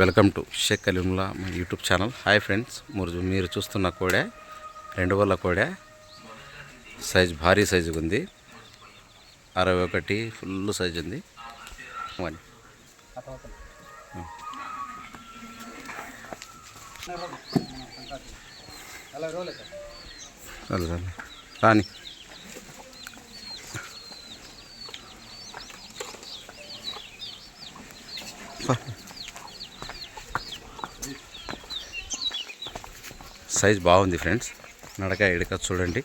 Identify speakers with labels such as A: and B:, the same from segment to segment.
A: Welcome to Sheikh Kalimullah మా YouTube channel. Hi friends మీరు మీరు చూస్తున్న కోడే రెండు వల్ల కోడే. సైజ్ భారీ సైజుగా ఉంది. అరవై ఒకటి ఫుల్ సైజు ఉంది. మరి చాలు చాలు సైజ్ బాగుంది ఫ్రెండ్స్. నడక ఎడక చూడండి.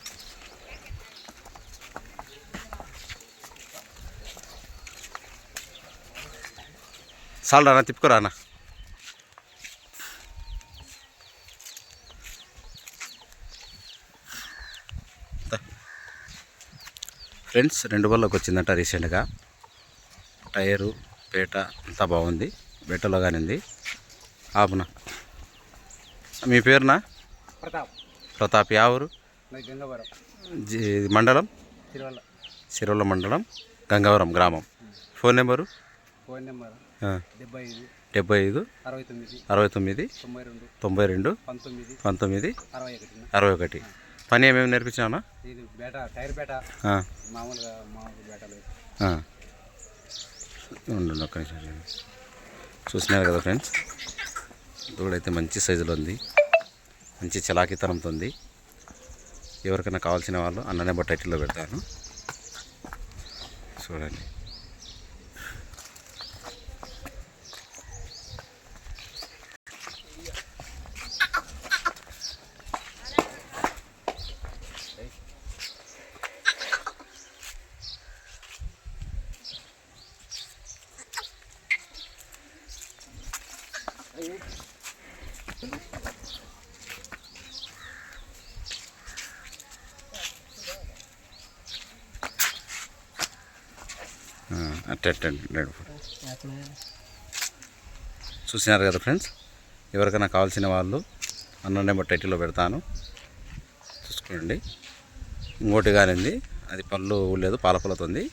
A: చాలు రానా తిప్పుకోరానా ఫ్రెండ్స్ రెండు బళ్ళకి వచ్చిందంట రీసెంట్గా. టైరు పేట అంతా బాగుంది. బెట్టలో కానింది. ఆపునా. మీ పేరునా?
B: ప్రతాప్.
A: ప్రతాప్ యావూరు?
B: గంగవరం.
A: జి- మండలం?
B: తిరువల్ల.
A: సిరుల మండలం గంగవరం గ్రామం. Phone number?
B: Phone number? డెబ్బై ఐదు
A: డెబ్బై ఐదు
B: అరవై తొమ్మిది
A: అరవై తొమ్మిది
B: తొంభై రెండు
A: తొంభై రెండు
B: పంతొమ్మిది.
A: పంతొమ్మిది.
B: అరవై ఒకటి
A: అరవై ఒకటి పని ఏమేమి నేర్పించావునా
B: ఇది బేట టైర్ బేట మామూలుగా మామూలు బేటలు.
A: ఉండండి ఒక్క నిమిషం. చూసినారు కదా ఫ్రెండ్స్? దూడైతే మంచి సైజులో ఉంది. మంచి చలాకితనంతో ఉంది ఎవరికైనా కావాల్సిన వాళ్ళు అన్న నెంబర్ టైటిల్లో పెడతాను చూడండి Thank you. అట్టే రెండు చూసినారు కదా ఫ్రెండ్స్? ఎవరికైనా కావాల్సిన వాళ్ళు అన్న నెంబర్ టైటిల్లో పెడతాను. చూసుకోండి. ఇంకోటి కానింది అది పళ్ళు లేదు పాల పళ్ళతుంది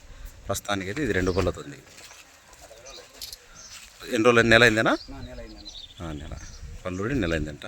A: ప్రస్తుతానికి అయితే ఇది రెండు పళ్ళతుంది ఎన్ని రోజులు నెల అయిందేనా?
B: నెల
A: ఆ, నెల అయిందంట.